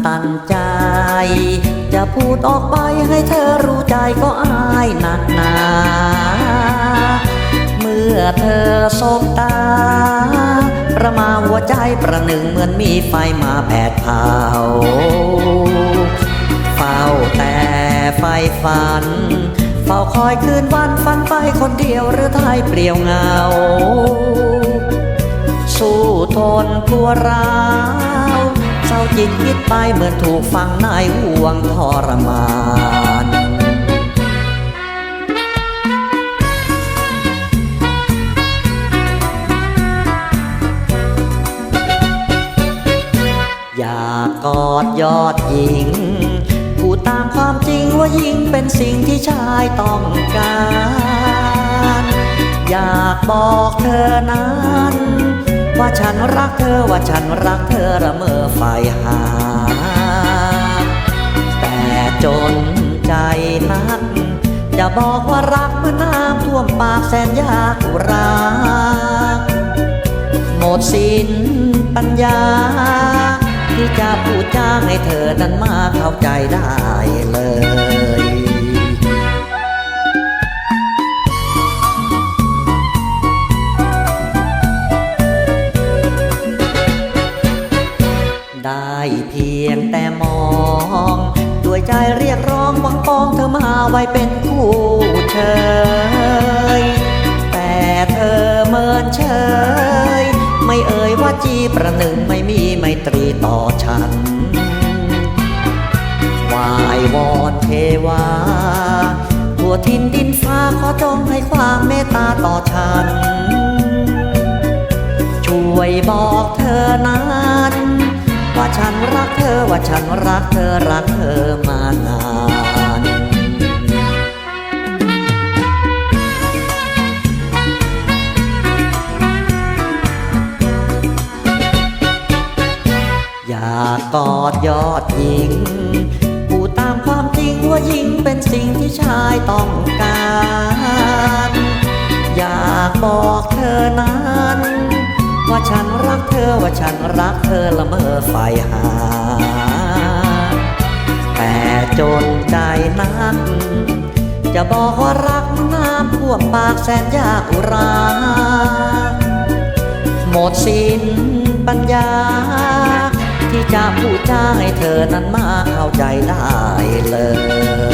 อาจอันตันใจ จะพูดออกไปให้เธอรู้ใจก็อายหนักหนา เมื่อเธอสบตา ประมาหัวใจประหนึ่งเหมือนมีไฟมาแผดเผาเฝ้าแต่ไฟฝันเฝ้าคอยคืนวันฝันไปคนเดียวหรือไทยเปลี่ยวเงา สู้ทนกลัวร้า เศร้าจิตคิดไปเหมือนถูกฝังในห่วงทรมานอยากกอดยอดหญิงพูดตามความจริงว่ายิ่งเป็นสิ่งที่ชายต้องการ อยากบอกเธอนั้น ว่าฉันรักเธอว่าฉันรักเธอระเมอไฟหา แต่จนใจนักจะบอกว่ารักเมื่อน้ำท่วมปากแสนยากรัก หมดสิ้นปัญญา ที่จะพูดจาให้เธอนั้นมาเข้าใจได้เลย เพียงแต่มองด้วยใจเรียกร้องหวังปองเธอมาไว้เป็นคู่เชยแต่เธอเมินเฉย ไม่เอ่ยว่าจีประหนึ่งไม่มีไมตรีต่อฉันวายวอนเทวาทั่วทินดินฟ้าขอจงให้ความเมตตาต่อฉัน ช่วยบอกเธอนั้นา เธอว่าฉันรักเธอรักเธอมานานอยากกอดยอดหญิงพูตามความจริงว่าหญิงเป็นสิ่งที่ชายต้องการ อยากบอกเธอนั้น ว่าฉันรักเธอว่าฉันรักเธอละเมอไฟหา แต่จนใจนัก จะบอกว่ารักน้ำท่วมปากแสนยากอุรา หมดสิ้นปัญญา ที่จะพูดจาให้เธอนั้นมาเข้าใจได้เลย